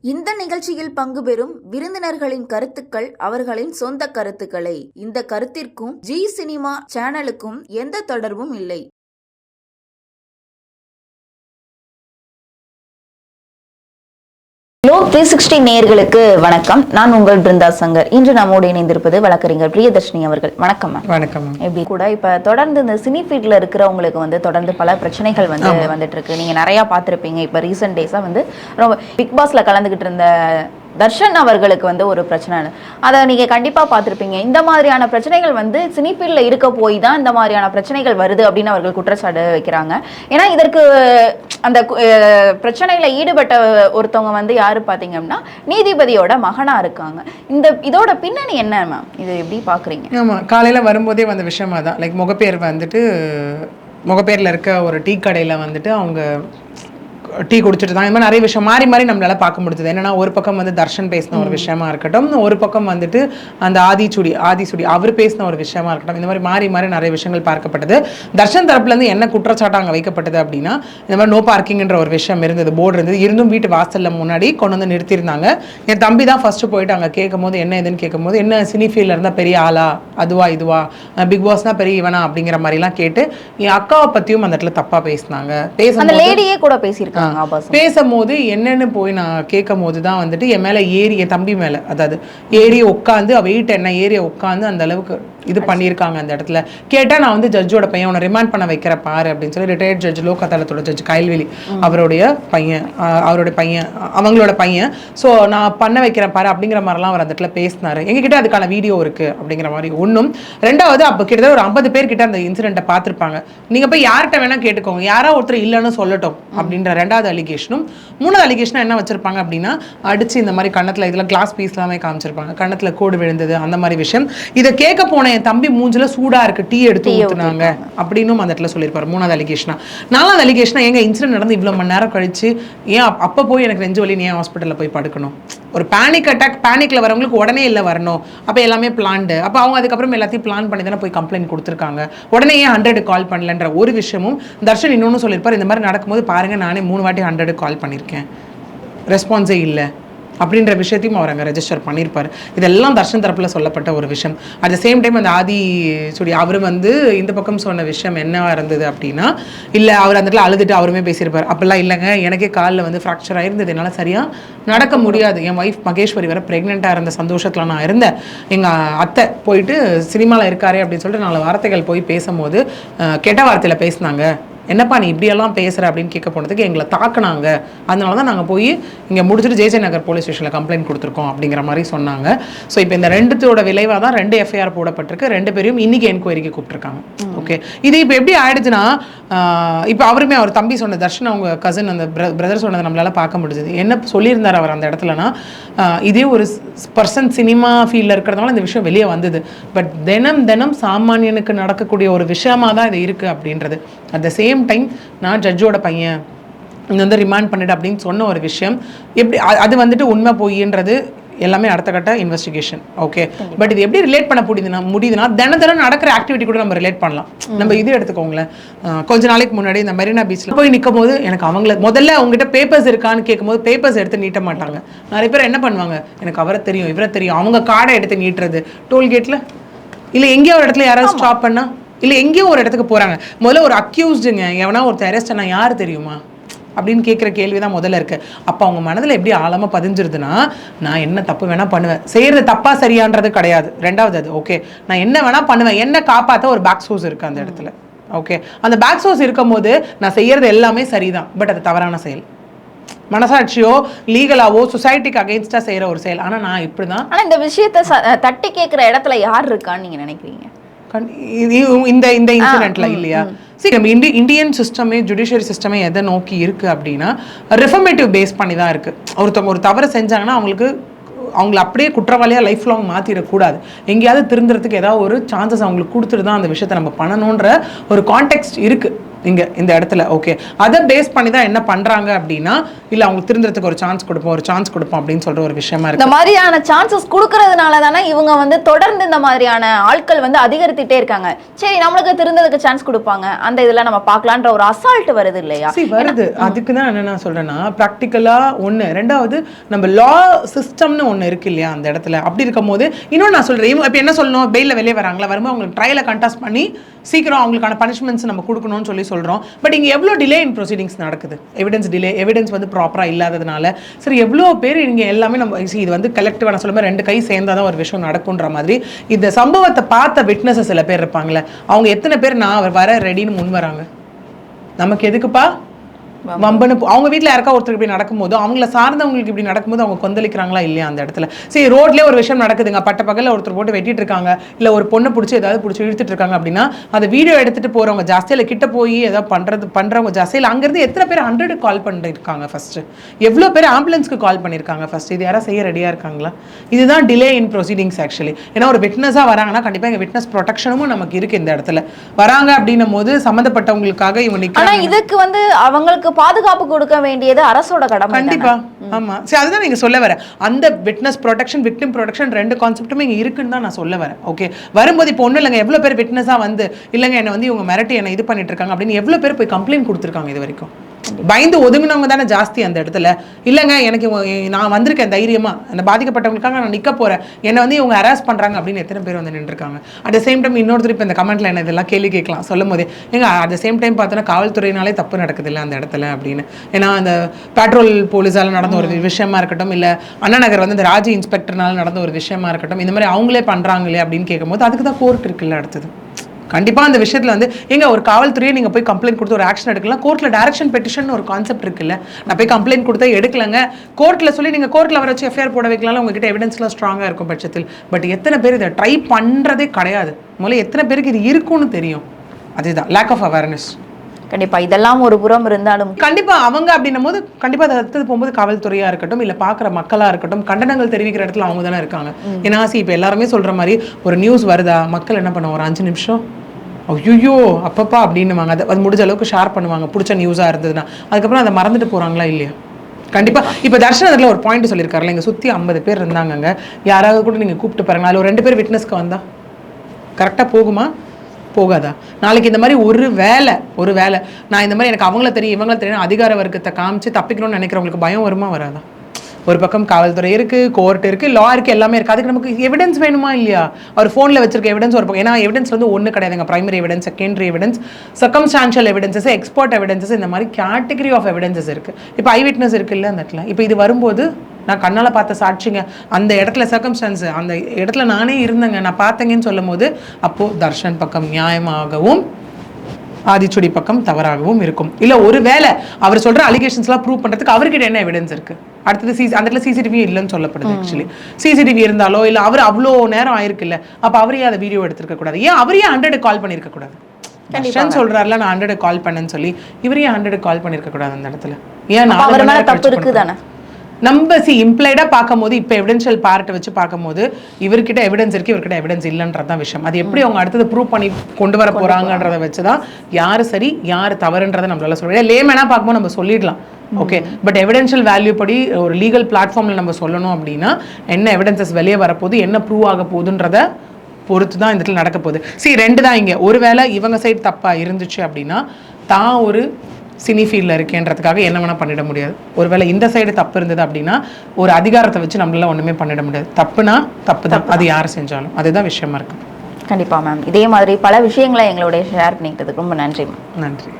இந்த நிகழ்ச்சியில் பங்கு பெறும் விருந்தினர்களின் கருத்துக்கள் அவர்களின் சொந்த கருத்துக்களை. இந்த கருத்திற்கும் ஜி சினிமா சேனலுக்கும் எந்த தொடர்பும் இல்லை. லோ த்ரீ சிக்ஸ்டி நேயர்களுக்கு வணக்கம். நான் உங்கள் பிருந்தா சங்கர். இன்று நம்மோடு இணைந்திருப்பது வழக்கறிஞர் பிரியதர்ஷினி அவர்கள். வணக்கம் வணக்கம். எப்படி கூட இப்ப தொடர்ந்து இந்த சினி ஃபீல்ட்ல இருக்கிறவங்களுக்கு வந்து தொடர்ந்து பல பிரச்சனைகள் வந்து வந்துட்டு இருக்கு. நீங்க நிறைய பார்த்திருப்பீங்க. இப்ப ரீசெண்ட் டேஸா வந்து ரொம்ப பிக் பாஸ்ல கலந்துகிட்டு இருந்த தர்ஷன் அவர்களுக்கு வந்து ஒரு பிரச்சனை. அதை நீங்கள் கண்டிப்பாக பார்த்துருப்பீங்க. இந்த மாதிரியான பிரச்சனைகள் வந்து சினி இருக்க போய் தான் இந்த மாதிரியான பிரச்சனைகள் வருது அப்படின்னு அவர்கள் குற்றச்சாட்டு வைக்கிறாங்க. ஏன்னா இதற்கு அந்த பிரச்சனையில் ஈடுபட்ட ஒருத்தவங்க வந்து யார் பார்த்தீங்க அப்படின்னா நீதிபதியோட மகனாக இருக்காங்க. இந்த இதோட பின்னணி என்ன மேம்? இது எப்படி பார்க்குறீங்க? ஆமாம் காலையில் வரும்போதே வந்த விஷயமா தான் லைக் முகப்பேர் வந்துட்டு முகப்பேரில் இருக்க ஒரு டீ கடையில் வந்துட்டு அவங்க டீ குடிச்சிட்டு தான். இந்த மாதிரி நிறைய விஷயம் மாறி மாறி நம்மளால பார்க்க முடிஞ்சது. என்னன்னா ஒரு பக்கம் வந்து தர்ஷன் பேசின ஒரு விஷயமா இருக்கட்டும் ஒரு பக்கம் வந்துட்டு அந்த ஆதிச்சுடி ஆதிச்சுடி அவர் பேசின ஒரு விஷயமா இருக்கட்டும். இந்த மாதிரி மாறி மாறி நிறைய விஷயங்கள் பார்க்கப்பட்டது. தர்ஷன் தரப்புல இருந்து என்ன குற்றச்சாட்டு அங்க வைக்கப்பட்டது அப்படின்னா இந்த மாதிரி நோ பார்க்கிங்ன்ற ஒரு விஷயம் இருந்தது போர்டு இருந்தது. இருந்தும் வீட்டு வாசல்ல முன்னாடி கொண்டு வந்து நிறுத்தியிருந்தாங்க. என் தம்பி தான் ஃபர்ஸ்ட் போயிட்டு அங்க கேட்கும் போது என்ன ஏதுன்னு கேட்கும் போது என்ன சினி ஃபீல்ட்ல இருந்தா பெரிய ஆளா? அதுவா இதுவா? பிக் பாஸ்னா பெரிய இவனா? அப்படிங்கிற மாதிரிலாம் கேட்டு என் அக்காவை பத்தியும் அந்த இடத்துல தப்பா பேசினாங்க. பேசும்போது லேடியே கூட பேசியிருக்காங்க. ஆபாசம். பேசும்போது என்னன்னு போய் நான் கேட்கும் போது தான் வந்துட்டு என் மேல ஏறி என் தம்பி மேல அதாவது ஏறி உட்காந்து வெயிட் என்ன ஏறி உட்காந்து அந்த அளவுக்கு இது பண்ணியிருக்காங்க அந்த இடத்துல. கேட்டா நான் வந்து ஜட்ஜோட பையன் உன்னை ரிமாண்ட் பண்ண வைக்கிற பாரு அப்படின்னு சொல்லி ரிட்டையர்ட் ஜட்ஜ் லோகதளத்தோட ஜட்ஜ் கயல்வெளி அவருடைய பையன் அவருடைய பையன் அவங்களோட பையன். ஸோ நான் பண்ண வைக்கிறேன் பாரு அப்படிங்கிற மாதிரிலாம் அவர் அந்த இடத்துல பேசினாரு. எங்ககிட்ட அதுக்கான வீடியோ இருக்கு அப்படிங்கிற மாதிரி ஒன்றும் ரெண்டாவது அப்போ கிட்டத்தட்ட ஒரு ஐம்பது பேர் கிட்ட அந்த இன்சிடென்ட்டை பார்த்துருப்பாங்க. நீங்க போய் யார்கிட்ட வேணா கேட்டுக்கோங்க. யாரோ ஒருத்தர் இல்லைன்னு சொல்லட்டும் அப்படின்ற ரெண்டாவது அலிகேஷனும் மூணாவது அலிகேஷன் என்ன வச்சிருப்பாங்க அப்படின்னா அடிச்சு இந்த மாதிரி கண்ணத்துல இதுல கிளாஸ் பீஸ் எல்லாமே காமிச்சிருப்பாங்க. கண்ணத்துல கோடு விழுந்தது அந்த மாதிரி விஷயம். இதை கேட்க போன என் தம்பி மூஞ்சில சூடா இருக்கு டீ எடுத்து ஊத்துனாங்க அப்படின்னும் அந்த இடத்துல சொல்லியிருப்பாரு மூணாவது அலிகேஷனா நாலாவது அலிகேஷனா எங்க இன்சிடென்ட் நடந்து இவ்வளவு மணி நேரம் கழிச்சு ஏன் அப்- அப்ப போய் எனக்கு நெஞ்சு வலி நீ ஏன் ஹாஸ்பிட்டல்ல போய் படுக்கணும்? ஒரு பேனிக் அட்டாக் பேனிக்கில் வரவங்களுக்கு உடனே இல்லை வரணும். அப்போ எல்லாமே பிளான்டு அப்போ அவங்க அதுக்கப்புறம் எல்லாத்தையும் பிளான் பண்ணி தானே போய் கம்ப்ளைண்ட் கொடுத்துருக்காங்க. உடனே ஏன் ஹண்ட்ரட் கால் பண்ணலன்ற ஒரு விஷயமும் தர்ஷன் இன்னொன்று சொல்லியிருப்பார் இந்த மாதிரி நடக்கும்போது பாருங்கள் நானே மூணு வாட்டி ஹண்ட்ரட் கால் பண்ணியிருக்கேன். ரெஸ்பான்ஸே இல்லை. அப்படின்ற விஷயத்தையும் அவர் அங்கே ரெஜிஸ்டர் பண்ணியிருப்பார் இதெல்லாம் தர்ஷன் தரப்பில் சொல்லப்பட்ட ஒரு விஷயம். அட் த சேம் டைம் அந்த ஆதி சுடி அவர் வந்து இந்த பக்கம் சொன்ன விஷயம் என்னவாக இருந்தது அப்படின்னா இல்லை அவர் அந்த இடத்துல அழுதுட்டு அவருமே பேசியிருப்பார். அப்படிலாம் இல்லைங்க. எனக்கே காலில் வந்து ஃப்ராக்சர் ஆயிருந்தது. என்னால் சரியாக நடக்க முடியாது. என் ஒய்ஃப் மகேஸ்வரி வர ப்ரெக்னெண்ட்டாக இருந்த சந்தோஷத்தில் நான் இருந்தேன். எங்கள் அத்தை போயிட்டு சினிமாவில் இருக்காரே அப்படின்னு சொல்லிட்டு நாலு வார்த்தைகள் போய் பேசும்போது கெட்ட வார்த்தையில் பேசினாங்க. என்னப்பா நீ இப்படியெல்லாம் பேசுற அப்படின்னு கேட்க போனதுக்கு எங்களை தாக்குனாங்க. அதனால தான் நாங்கள் போய் இங்கே முடிச்சுட்டு ஜெயஜெய நகர் போலீஸ் ஸ்டேஷனில் கம்ப்ளைண்ட் கொடுத்துருக்கோம் அப்படிங்கிற மாதிரி சொன்னாங்க. ஸோ இப்போ இந்த ரெண்டுத்தோட விளைவாக தான் ரெண்டு எஃப்ஐஆர் போடப்பட்டிருக்கு. ரெண்டு பேரையும் இன்னைக்கு என்கொயரிக்கு கூப்பிட்டுருக்காங்க. ஓகே இது இப்போ எப்படி ஆயிடுச்சுன்னா இப்போ அவருமே அவர் தம்பி சொன்ன தர்ஷன் அவங்க கசின் அந்த பிரதர் சொன்னதை நம்மளால பார்க்க முடிஞ்சது. என்ன சொல்லியிருந்தார் அவர் அந்த இடத்துலனா இதே ஒரு பர்சன் சினிமா ஃபீல்டில் இருக்கிறதுனால இந்த விஷயம் வெளியே வந்தது. பட் தினம் தினம் சாமானியனுக்கு நடக்கக்கூடிய ஒரு விஷயமா தான் இது இருக்குது அப்படின்றது. அட் த சேம் டைம் நான் ஜட்ஜோட பையன். இந்த வந்து ரிமாண்ட் பண்ணிடு அப்படின்னு சொன்ன ஒரு விஷயம். எப்படி அது வந்துட்டு உண்மை பொய்ன்றது எல்லாமே அடுத்த கட்ட இன்வெஸ்டிகேஷன் ஓகே பட் இது எப்படி ரிலேட் பண்ண முடியுதுன்னா முடியுதுன்னா தின தினம் நடக்கிற ஆக்டிவிட்டி கூட நம்ம ரிலேட் பண்ணலாம். நம்ம இது எடுத்துக்கோங்களேன். கொஞ்ச நாளைக்கு முன்னாடி இந்த மெரினா பீச்சில் போய் நிற்கும் போது எனக்கு அவங்கள முதல்ல அவங்ககிட்ட பேப்பர்ஸ் இருக்கான்னு கேட்கும்போது பேப்பர்ஸ் எடுத்து நீட்ட மாட்டாங்க. நிறைய பேர் என்ன பண்ணுவாங்க? எனக்கு அவரை தெரியும் இவரை தெரியும். அவங்க கார்டை எடுத்து நீட்டுறது. டோல்கேட்டில் இல்லை எங்கேயோ ஒரு இடத்துல யாராவது ஸ்டாப் பண்ணா? இல்லை எங்கேயோ ஒரு இடத்துக்கு போகிறாங்க முதல்ல ஒரு அக்யூஸ்டுங்க எவனா ஒருத்தர் அரெஸ்ட் யார் தெரியுமா? அப்படின்னு கேட்குற கேள்வி தான் முதல்ல இருக்கு. அப்போ அவங்க மனதில் எப்படி ஆழமாக பதிஞ்சிருதுன்னா நான் என்ன தப்பு வேணால் பண்ணுவேன். செய்கிறது தப்பாக சரியான்றது கிடையாது. ரெண்டாவது அது ஓகே நான் என்ன வேணால் பண்ணுவேன். என்ன காப்பாற்ற ஒரு பேக் சோர்ஸ் இருக்குது அந்த இடத்துல. ஓகே அந்த பேக் சோர்ஸ் இருக்கும் போது நான் செய்கிறது எல்லாமே சரிதான். பட் அது தவறான செயல். மனசாட்சியோ லீகலாவோ சொசைட்டிக்கு அகேன்ஸ்டாக செய்கிற ஒரு செயல். ஆனால் நான் இப்படி தான் ஆனால் இந்த விஷயத்த ச- தட்டி கேட்குற இடத்துல யார் இருக்கான்னு நீங்கள் நினைக்கிறீங்க? இந்த இந்த இன்சிடென்ட்ல இல்லையா? சரி நம்ம இண்டி இந்தியன் சிஸ்டமே ஜுடிஷியரி சிஸ்டமே எதை நோக்கி இருக்கு அப்படின்னா ரிஃபர்மேட்டிவ் பேஸ் பண்ணி தான் இருக்கு. ஒருத்தவங்க ஒரு தவறு செஞ்சாங்கன்னா அவங்களுக்கு அவங்கள அப்படியே குற்றவாளியாக லைஃப் லாங் மாற்றிடக்கூடாது எங்கேயாவது திருந்துறதுக்கு ஏதாவது ஒரு சான்சஸ் அவங்களுக்கு கொடுத்துட்டு தான் அந்த விஷயத்தை நம்ம பண்ணணுன்ற ஒரு கான்டெக்ட் இருக்கு. இங்க இந்த இடத்துல ஓகே அதை பேஸ் பண்ணி தான் என்ன பண்றாங்க அப்படின்னா இல்ல அவங்களுக்கு திருந்துறதுக்கு ஒரு சான்ஸ் கொடுப்போம் ஒரு சான்ஸ் கொடுப்போம் அப்படின்னு சொல்ற ஒரு விஷயமா இருக்கு. இந்த மாதிரியான சான்சஸ் கொடுக்கறதுனால தானே இவங்க வந்து தொடர்ந்து இந்த மாதிரியான ஆட்கள் வந்து அதிகரித்துட்டே இருக்காங்க. சரி நம்மளுக்கு திருந்ததுக்கு சான்ஸ் கொடுப்பாங்க. அந்த இதெல்லாம் நம்ம பார்க்கலான்ற ஒரு அசால்ட் வருது இல்லையா? வருது. அதுக்கு தான் என்ன நான் சொல்றேன்னா ப்ராக்டிக்கலா ஒண்ணு. ரெண்டாவது நம்ம லா சிஸ்டம்னு ஒண்ணு இருக்கு இல்லையா அந்த இடத்துல. அப்படி இருக்கும் போது இன்னொன்று நான் சொல்றேன். இவங்க இப்போ என்ன சொல்லணும்? பெயில வெளியே வராங்களா? வரும்போது அவங்களுக்கு ட்ரையலை கண்டஸ்ட் பண்ணி சீக்கிரம் அவங்களுக்கான பனிஷ்மெண்ட்ஸ் நம்ம கொடுக்கணும்னு சொல்லி சொல்றோம். பட் இங்கே எவ்வளோ டிலே இன் ப்ரொசீடிங்ஸ் நடக்குது? எவிடன்ஸ் டிலே எவிடன்ஸ் வந்து ப்ராப்பராக இல்லாததுனால. சரி எவ்வளோ பேர் இங்கே எல்லாமே நம்ம see, இது வந்து கலெக்டிவ் நான் சொல்லும்போது ரெண்டு கை சேர்ந்தாதான் ஒரு விஷயம் நடக்குன்ற மாதிரி. இந்த சம்பவத்தை பார்த்த விட்னஸஸ் சில பேர் இருப்பாங்களே அவங்க எத்தனை பேர் நான் வர ரெடின்னு முன் வராங்க? நமக்கு எதுக்குப்பா? வம்பனு அவங்க வீட்ல யாருக்கா ஒருத்தர் இப்படி நடக்கும்போது அவங்கள சார்ந்தவங்களுக்கு இப்படி நடக்கும்போது அவங்க கொந்தளிக்கிறாங்களா இல்லையா அந்த இடத்துல? சரி ரோட்லயே ஒரு விஷயம் நடக்குதுங்க. பட்ட பகல்ல ஒருத்தர் போட்டு வெட்டிட்டு இருக்காங்க. இல்ல ஒரு பொண்ணை பிடிச்சி ஏதாவது பிடிச்சி இழுத்துட்டு இருக்காங்க அப்படின்னா அதை வீடியோ எடுத்துட்டு போறவங்க ஜாஸ்தியா இல்ல கிட்ட போய் ஏதாவது பண்றது பண்றவங்க ஜாஸ்தி இல்ல அங்கிருந்து எத்தனை பேர் ஹண்ட்ரட் கால் பண்ணிருக்காங்க ஃபர்ஸ்ட் எவ்வளவு பேர் ஆம்புலன்ஸ்க்கு கால் பண்ணிருக்காங்க ஃபர்ஸ்ட் இது யாரா செய்ய ரெடியா இருக்காங்களா? இதுதான் டிலே இன் ப்ரொசீடிங்ஸ் ஆக்சுவலி ஏன்னா ஒரு விட்னஸா வராங்கன்னா கண்டிப்பா எங்க விட்னஸ் ப்ரொடெக்ஷனும் நமக்கு இருக்கு இந்த இடத்துல. வராங்க அப்படின்னும் போது சம்மந்தப்பட்டவங்களுக்காக நிக்கிறாங்க. இதுக்கு வந்து அவங்களுக்கு பாதுகாப்பு கொடுக்க வேண்டியது அரசோட கடமை கண்டிப்பா. ஆமா. சரி அதுதான் நீங்க சொல்ல வரேன் அந்த விட்னஸ் ப்ரொடெக்ஷன் விக்டிம் ப்ரொடெக்ஷன் ரெண்டு கான்செப்ட்டுமே இங்க இருக்குன்னு தான் நான் சொல்ல வரேன் ஓகே வரும்போது இப்போ ஒண்ணும் இல்லைங்க. எவ்வளவு பேர் விட்னஸா வந்து இல்லைங்க என்ன வந்து இவங்க மிரட்டி என்ன இது பண்ணிட்டு இருக்காங்க அப்படின்னு எவ்வளவு பேர் போய் கம்ப்ளைண்ட் கொடுத்துருக்காங்க இது வரைக்கும்? பயந்து ஒதுங்கினவங்க தானே ஜாஸ்தி அந்த இடத்துல. இல்லைங்க எனக்கு நான் வந்திருக்கேன் தைரியமா. அந்த பாதிக்கப்பட்டவங்களுக்காக நான் நிக்க போறேன். என்னை வந்து இவங்க ஹராஸ் பண்றாங்க அப்படின்னு எத்தனை பேர் வந்து நின்றுருக்காங்க. அட் த சேம் டைம் இன்னொருத்தர் இப்போ இந்த கமெண்ட்ல என்ன இதெல்லாம் கேள்வி கேட்கலாம். சொல்லும் போதே ஏங்க அட் த சேம் டைம் பார்த்தோன்னா காவல்துறையினாலே தப்பு நடக்குது இல்லை அந்த இடத்துல அப்படின்னு. ஏன்னா அந்த பெட்ரோல் போலீஸால நடந்த ஒரு விஷயமா இருக்கட்டும் இல்ல அண்ணா நகர் வந்து இந்த ராஜி இன்ஸ்பெக்டர்னால நடந்த ஒரு விஷயமா இருக்கட்டும் இந்த மாதிரி அவங்களே பண்றாங்களே அப்படின்னு கேட்கும்போது அதுக்கு தான் கோர்ட் இருக்குல்ல அடுத்தது. கண்டிப்பா அந்த விஷயத்துல வந்து எங்க ஒரு காவல்துறையை நீங்க போய் கம்ப்ளைண்ட் கொடுத்து ஒரு ஆக்ஷன் எடுக்கலாம். கோர்ட்ல டேரக்ஷன் பெட்டிஷன் ஒரு கான்செப்ட் இருக்குல்ல. நான் போய் கம்ப்ளைண்ட் கொடுத்தா எடுக்கலங்க. கோர்ட்ல சொல்லி நீங்க கோர்ட்ல வர வச்சு எஃப்ஐஆர் போட வைக்கலாம் உங்ககிட்ட எவிடன்ஸ்லாம் ஸ்ட்ராங்கா இருக்கும் பட்சத்தில். பட் எத்தனை பேர் இதை ட்ரை பண்றதே கிடையாது. முதல்ல எத்தனை பேருக்கு இது இருக்கும்னு தெரியும். அதுதான். லேக் ஆஃப் அவேர்னஸ் கண்டிப்பா. இதெல்லாம் ஒரு புறம் இருந்தாலும் கண்டிப்பா அவங்க அப்படின்னும் போது கண்டிப்பா அதை அடுத்தது போகும்போது காவல்துறையா இருக்கட்டும் இல்ல பாக்குற மக்களா இருக்கட்டும் கண்டனங்கள் தெரிவிக்கிற இடத்துல அவங்க தானே இருக்காங்க. ஏன்னா see, இப்ப எல்லாருமே சொல்ற மாதிரி ஒரு நியூஸ் வருதா? மக்கள் என்ன பண்ணுவாங்க? ஒரு அஞ்சு நிமிஷம். ஐயோ அப்பப்பா அப்படின்னுவாங்க. அது அது முடிஞ்ச அளவுக்கு ஷேர் பண்ணுவாங்க. பிடிச்ச நியூஸா இருந்ததுன்னா. அதுக்கப்புறம் அதை மறந்துட்டு போறாங்களா இல்லையா? கண்டிப்பா. இப்ப தர்ஷன் அதுல ஒரு பாயிண்ட் சொல்லியிருக்காருல்ல. இங்க சுத்தி ஐம்பது பேர் இருந்தாங்கங்க. யாராவது கூட நீங்க கூப்பிட்டு பாருங்க. அதுல ஒரு ரெண்டு பேர் விட்னஸ்க்கு வந்தா. கரெக்டாக போகுமா? போகாதா? நாளைக்கு இந்த மாதிரி ஒரு வேலை ஒரு வேலை. நான் இந்த மாதிரி எனக்கு அவங்கள தெரியும் இவங்கள தெரியும் அதிகார வர்க்கத்தை காமிச்சு தப்பிக்கணும்னு நினைக்கிறவங்களுக்கு பயம் வருமா வராதா? ஒரு பக்கம் காவல்துறை இருக்கு கோர்ட் இருக்கு லா இருக்கு எல்லாமே இருக்கு. அதுக்கு நமக்கு எவிடன்ஸ் வேணுமா இல்லையா? அவர் ஃபோனில் வச்சிருக்க எவிடன்ஸ் ஒரு பக்கம். ஏன்னா எவிடன்ஸ் வந்து ஒன்று கிடையாதுங்க. Primary evidence secondary evidence circumstantial evidences export evidences இந்த மாதிரி கேட்டகரி ஆஃப் எவிடன்சஸ் இருக்கு. இப்போ ஐ விட்னஸ் இருக்குல்ல அந்த இடத்துல. இப்போ இது வரும்போது நான் கண்ணால பார்த்த சாட்சிங்க. அந்த இடத்துல சர்க்கம்ஸ்டான்ஸ் அந்த இடத்துல நானே இருந்தேங்க. நான் பார்த்தேங்கன்னு சொல்லும் போது அப்போ தர்ஷன் பக்கம் நியாயமாகவும் ஆதிச்சுடி பக்கம் தவறாகவும் இருக்கும். இல்ல ஒருவேளை அவர் சொல்ற அலிகேஷன்ஸ்லாம் ப்ரூவ் பண்றதுக்கு அவர்கிட்ட என்ன எவிடன்ஸ் இருக்கு? அடுத்தது சிசி அந்த இடத்துல சிசிடிவி இல்லைன்னு சொல்லப்படுது ஆக்சுவலி சிசிடிவி இருந்தாலோ இல்ல அவர் அவ்வளோ நேரம் ஆயிருக்குல்ல அப்ப அவரே அதை வீடியோ எடுத்திருக்க கூடாது. ஏன் அவரே ஹண்ட்ரட் கால் பண்ணிருக்க கூடாது? சொல்றாருல நான் ஹண்ட்ரட் கால் பண்ணேன்னு சொல்லி இவரே ஹண்ட்ரட் கால் பண்ணிருக்க கூடாது அந்த இடத்துல. ஏன் அவர் மேல தப்பு கழிச்சு இருக்கு பண்ணணும்? தானே நம்ம சி இம்ப்ளைடா பார்க்கும்போது இப்போ எவிடென்ஷியல் பார்ட்டை வச்சு பார்க்கும்போது இவர்கிட்ட எவிடன்ஸ் இருக்கு இவர்கிட்ட எவிடன்ஸ் இல்லைன்றது தான் விஷயம். அது எப்படி அவங்க அடுத்தது ப்ரூவ் பண்ணி கொண்டு வர போறாங்கன்றத வச்சு தான் யார் சரி யார் தவறுன்றதை நம்மளால சொல்ல லேமேனா பார்க்கும்போது நம்ம சொல்லிடலாம். ஓகே பட் எவிடென்ஷியல் வேல்யூ படி ஒரு லீகல் பிளாட்ஃபார்ம்ல நம்ம சொல்லணும் அப்படின்னா என்ன எவிடன்சஸ் வெளியே வரப்போகுது என்ன ப்ரூவ் ஆக போகுதுன்றத பொறுத்து தான் இந்த இடத்துல நடக்க போகுது. சரி ரெண்டு தான் இங்கே. ஒருவேளை இவங்க சைடு தப்பா இருந்துச்சு அப்படின்னா தான் ஒரு சினி ஃபீல்டில் இருக்கேன்றதுக்காக என்ன வேணால் பண்ணிட முடியாது. ஒருவேளை இந்த சைடு தப்பு இருந்தது அப்படின்னா ஒரு அதிகாரத்தை வச்சு நம்மளால ஒன்றுமே பண்ணிட முடியாது. தப்புனா தப்பு தான். அது யார் செஞ்சாலும். அதுதான் விஷயமா இருக்கு. கண்டிப்பா மேம் இதே மாதிரி பல விஷயங்களை எங்களுடைய ஷேர் பண்ணிக்கிட்டதுக்கு ரொம்ப நன்றி மேம் நன்றி.